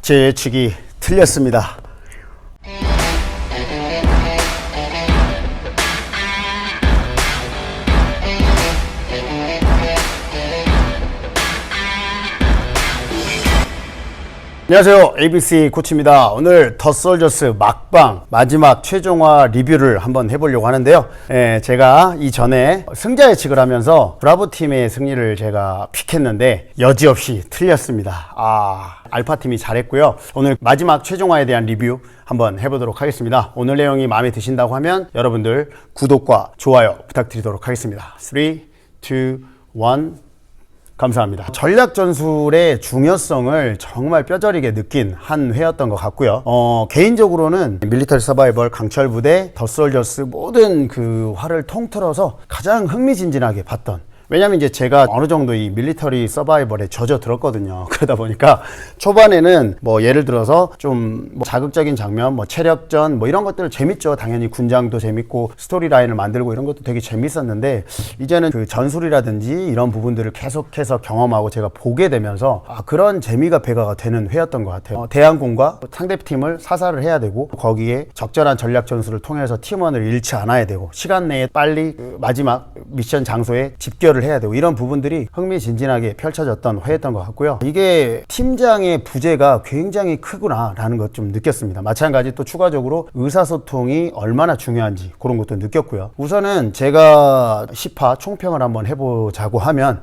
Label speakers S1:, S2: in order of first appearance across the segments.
S1: 제 예측이 틀렸습니다. 안녕하세요. ABC 코치입니다. 오늘 더 솔저스 막방 마지막 최종화 리뷰를 한번 해보려고 하는데요. 예, 제가 이전에 승자 예측을 하면서 브라보 팀의 승리를 제가 픽했는데 여지없이 틀렸습니다. 아, 알파 팀이 잘했고요. 오늘 마지막 최종화에 대한 리뷰 한번 해보도록 하겠습니다. 오늘 내용이 마음에 드신다고 하면 여러분들 구독과 좋아요 부탁드리도록 하겠습니다. 3, 2, 1 감사합니다. 전략 전술의 중요성을 정말 뼈저리게 느낀 한 회였던 것 같고요. 어, 개인적으로는 밀리터리 서바이벌, 강철 부대, 더 솔저스 모든 그 화를 통틀어서 가장 흥미진진하게 봤던 왜냐면 이제 제가 어느 정도 이 밀리터리 서바이벌에 젖어 들었거든요. 그러다 보니까 초반에는 뭐 예를 들어서 좀 뭐 자극적인 장면, 뭐 체력전 뭐 이런 것들 재밌죠. 당연히 군장도 재밌고 스토리 라인을 만들고 이런 것도 되게 재밌었는데 이제는 그 전술이라든지 이런 부분들을 계속해서 경험하고 제가 보게 되면서 아, 그런 재미가 배가가 되는 회였던 것 같아요. 어, 대항군과 상대팀을 사살을 해야 되고 거기에 적절한 전략 전술을 통해서 팀원을 잃지 않아야 되고 시간 내에 빨리 그 마지막 미션 장소에 집결을 해야 되고 이런 부분들이 흥미진진하게 펼쳐졌던 회였던 것 같고요. 이게 팀장의 부재가 굉장히 크구나라는 것 좀 느꼈습니다. 마찬가지 또 추가적으로 의사소통이 얼마나 중요한지 그런 것도 느꼈고요. 우선은 제가 10화 총평을 한번 해보자고 하면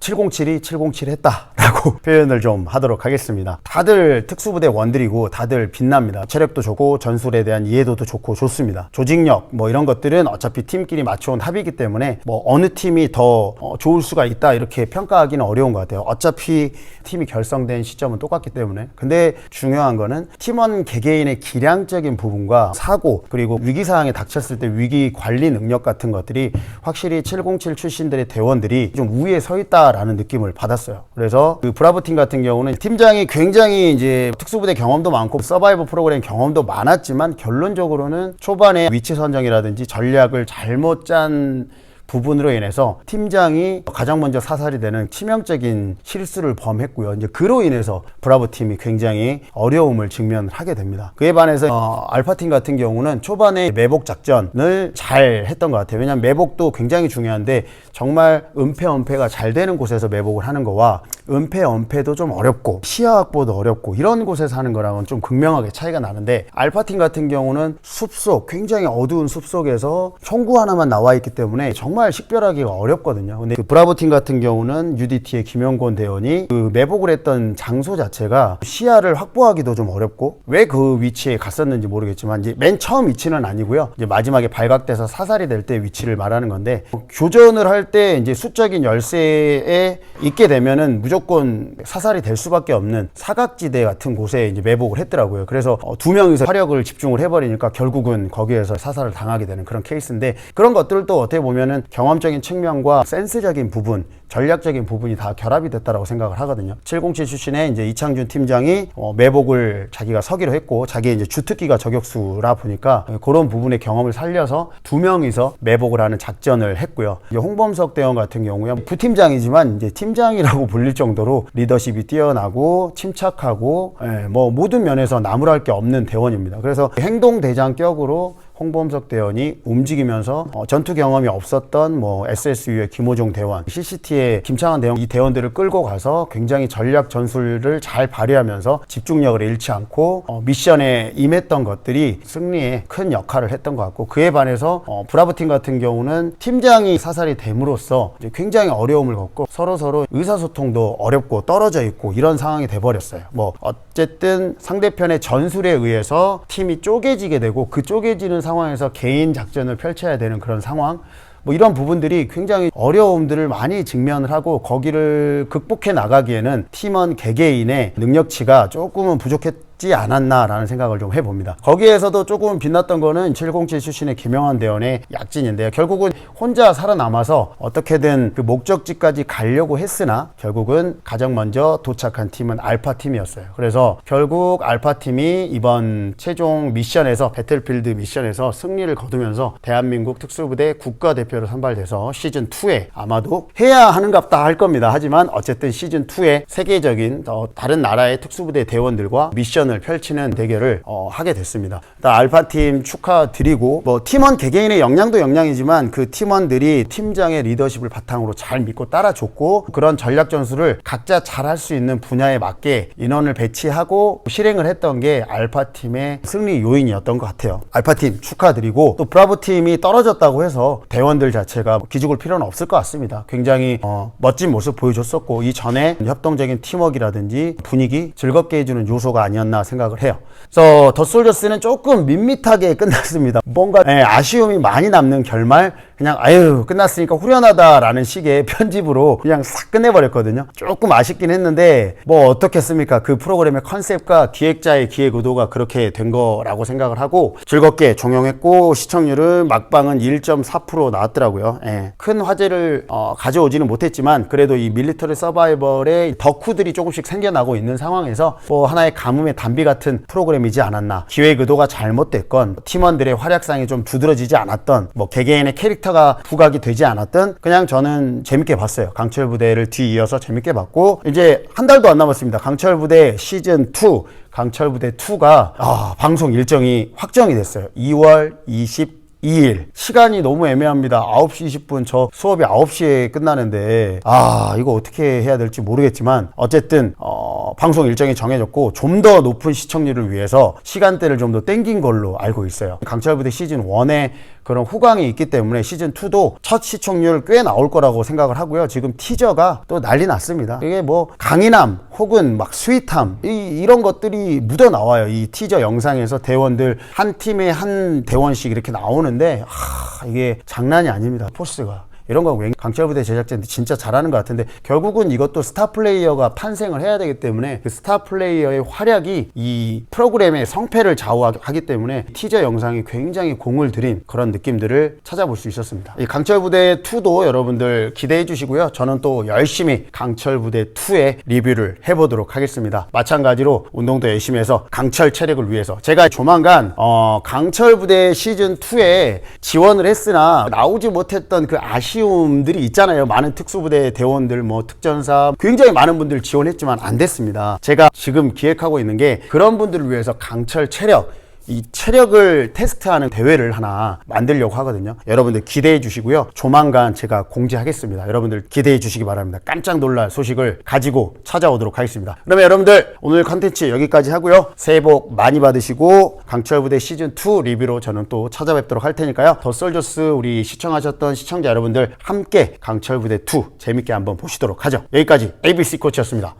S1: 707이 707 했다라고 표현을 좀 하도록 하겠습니다. 다들 특수부대 원들이고 다들 빛납니다. 체력도 좋고 전술에 대한 이해도도 좋고 좋습니다. 조직력 뭐 이런 것들은 어차피 팀끼리 맞춰온 합이기 때문에 뭐 어느 팀이 더 어, 좋을 수가 있다 이렇게 평가하기는 어려운 것 같아요. 어차피 팀이 결성된 시점은 똑같기 때문에 근데 중요한 거는 팀원 개개인의 기량적인 부분과 사고 그리고 위기 상황에 닥쳤을 때 위기 관리 능력 같은 것들이 확실히 707 출신들의 대원들이 좀 우위에 서 있다 라는 느낌을 받았어요. 그래서 그 브라보 팀 같은 경우는 팀장이 굉장히 이제 특수부대 경험도 많고 서바이벌 프로그램 경험도 많았지만 결론적으로는 초반에 위치 선정이라든지 전략을 잘못 짠 부분으로 인해서 팀장이 가장 먼저 사살이 되는 치명적인 실수를 범했고요. 이제 그로 인해서 브라보 팀이 굉장히 어려움을 직면을 하게 됩니다. 그에 반해서 어, 알파 팀 같은 경우는 초반에 매복 작전을 잘 했던 것 같아요. 왜냐하면 매복도 굉장히 중요한데 정말 은폐 은폐가 잘 되는 곳에서 매복을 하는 거와 은폐 은폐도 좀 어렵고 시야 확보도 어렵고 이런 곳에서 하는 거랑은 좀 극명하게 차이가 나는데 알파 팀 같은 경우는 숲속 굉장히 어두운 숲속에서 총구 하나만 나와 있기 때문에 정말 식별하기가 어렵거든요. 근데 그 브라보 팀 같은 경우는 UDT의 김영곤 대원이 그 매복을 했던 장소 자체가 시야를 확보하기도 좀 어렵고 왜 그 위치에 갔었는지 모르겠지만 이제 맨 처음 위치는 아니고요. 이제 마지막에 발각돼서 사살이 될 때 위치를 말하는 건데 교전을 할 때 이제 수적인 열세에 있게 되면은 무조건 사살이 될 수밖에 없는 사각지대 같은 곳에 이제 매복을 했더라고요. 그래서 어, 두 명이서 화력을 집중을 해버리니까 결국은 거기에서 사살을 당하게 되는 그런 케이스인데 그런 것들도 어떻게 보면은 경험적인 측면과 센스적인 부분, 전략적인 부분이 다 결합이 됐다라고 생각을 하거든요. 707 출신의 이제 이창준 팀장이 어, 매복을 자기가 서기로 했고 자기 이제 주특기가 저격수라 보니까 그런 부분의 경험을 살려서 두 명이서 매복을 하는 작전을 했고요. 홍범석 대원 같은 경우에 부팀장이지만 이제 팀장이라고 불릴 정도로 리더십이 뛰어나고 침착하고 예, 뭐 모든 면에서 나무랄 게 없는 대원입니다. 그래서 행동 대장격으로 홍범석 대원이 움직이면서 어, 전투 경험이 없었던 뭐 SSU의 김호종 대원, CCT의 김창환 대원 이 대원들을 끌고 가서 굉장히 전략 전술을 잘 발휘하면서 집중력을 잃지 않고 어, 미션에 임했던 것들이 승리에 큰 역할을 했던 것 같고 그에 반해서 어, 브라보 팀 같은 경우는 팀장이 사살이 됨으로써 굉장히 어려움을 겪고 서로 서로 의사소통도 어렵고 떨어져 있고 이런 상황이 돼버렸어요. 뭐 어쨌든 상대편의 전술에 의해서 팀이 쪼개지게 되고 그 쪼개지는 상황에서 개인 작전을 펼쳐야 되는 그런 상황 뭐 이런 부분들이 굉장히 어려움들을 많이 직면을 하고 거기를 극복해 나가기에는 팀원 개개인의 능력치가 조금은 부족했 지 않았나라는 생각을 좀 해봅니다. 거기에서도 조금 빛났던 거는 707 출신의 김영환 대원의 약진인데요. 결국은 혼자 살아남아서 어떻게든 그 목적지까지 가려고 했으나 결국은 가장 먼저 도착한 팀은 알파 팀이었어요. 그래서 결국 알파 팀이 이번 최종 미션에서 배틀필드 미션에서 승리를 거두면서 대한민국 특수부대 국가대표로 선발돼서 시즌 2에 아마도 해야 하는갑다 할 겁니다. 하지만 어쨌든 시즌 2에 세계적인 어, 다른 나라의 특수부대 대원들과 미션 을 펼치는 대결을 어, 하게 됐습니다. 일단 알파 팀 축하드리고 뭐 팀원 개개인의 역량도 역량이지만 그 팀원들이 팀장의 리더십을 바탕으로 잘 믿고 따라줬고 그런 전략 전술을 각자 잘할 수 있는 분야에 맞게 인원을 배치하고 실행을 했던 게 알파 팀의 승리 요인이었던 것 같아요. 알파 팀 축하드리고 또 브라보 팀이 떨어졌다고 해서 대원들 자체가 기죽을 필요는 없을 것 같습니다. 굉장히 어, 멋진 모습 보여줬었고 이 전에 협동적인 팀워크라든지 분위기 즐겁게 해주는 요소가 아니었나 생각을 해요. 그래서 더 솔저스는 조금 밋밋하게 끝났습니다. 뭔가 예, 아쉬움이 많이 남는 결말 그냥 아유 끝났으니까 후련하다라는 식의 편집으로 그냥 싹 끝내버렸거든요. 조금 아쉽긴 했는데 뭐 어떻겠습니까? 그 프로그램의 컨셉과 기획자의 기획 의도가 그렇게 된 거라고 생각을 하고 즐겁게 종영했고 시청률은 막방은 1.4% 나왔더라고요. 예. 큰 화제를 어, 가져오지는 못했지만 그래도 이 밀리터리 서바이벌의 덕후들이 조금씩 생겨나고 있는 상황에서 뭐 하나의 가뭄의 단비 같은 프로그램이지 않았나. 기획 의도가 잘못됐건 팀원들의 활약상이 좀 두드러지지 않았던 뭐 개개인의 캐릭터 가 부각이 되지 않았던 그냥 저는 재밌게 봤어요. 강철 부대를 뒤이어서 재밌게 봤고 이제 한 달도 안 남았습니다. 강철 부대 시즌 2 강철 부대 2가 아, 방송 일정이 확정이 됐어요. 2월 20 2일 시간이 너무 애매합니다 9시 20분 저 수업이 9시에 끝나는데 아 이거 어떻게 해야 될지 모르겠지만 어쨌든 어, 방송 일정이 정해졌고 좀 더 높은 시청률을 위해서 시간대를 좀 더 땡긴 걸로 알고 있어요 강철부대 시즌 1에 그런 후광이 있기 때문에 시즌 2도 첫 시청률 꽤 나올 거라고 생각을 하고요. 지금 티저가 또 난리 났습니다. 이게 뭐 강인함 혹은 막 스윗함 이, 이런 것들이 묻어 나와요. 이 티저 영상에서 대원들 한 팀에 한 대원씩 이렇게 나오는데 하, 이게 장난이 아닙니다. 포스가 이런 거 강철부대 제작진들 진짜 잘하는 것 같은데 결국은 이것도 스타 플레이어가 탄생을 해야 되기 때문에 그 스타 플레이어의 활약이 이 프로그램의 성패를 좌우하기 때문에 티저 영상이 굉장히 공을 들인 그런 느낌들을 찾아볼 수 있었습니다. 이 강철부대 2도 여러분들 기대해 주시고요. 저는 또 열심히 강철부대 2의 리뷰를 해보도록 하겠습니다. 마찬가지로 운동도 열심히 해서 강철 체력을 위해서 제가 조만간 어, 강철부대 시즌 2에 지원을 했으나 나오지 못했던 그 아쉬움들이 있잖아요. 많은 특수부대 대원들, 뭐 특전사 굉장히 많은 분들 지원했지만 안 됐습니다. 제가 지금 기획하고 있는 게 그런 분들을 위해서 강철 체력 이 체력을 테스트하는 대회를 하나 만들려고 하거든요. 여러분들 기대해 주시고요. 조만간 제가 공지하겠습니다. 여러분들 기대해 주시기 바랍니다. 깜짝 놀랄 소식을 가지고 찾아오도록 하겠습니다. 그러면 여러분들 오늘 컨텐츠 여기까지 하고요. 새해 복 많이 받으시고 강철 부대 시즌 2 리뷰로 저는 또 찾아뵙도록 할 테니까요. 더 솔저스 우리 시청하셨던 시청자 여러분들 함께 강철 부대 2 재밌게 한번 보시도록 하죠. 여기까지 ABC 코치였습니다.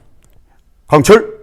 S1: 강철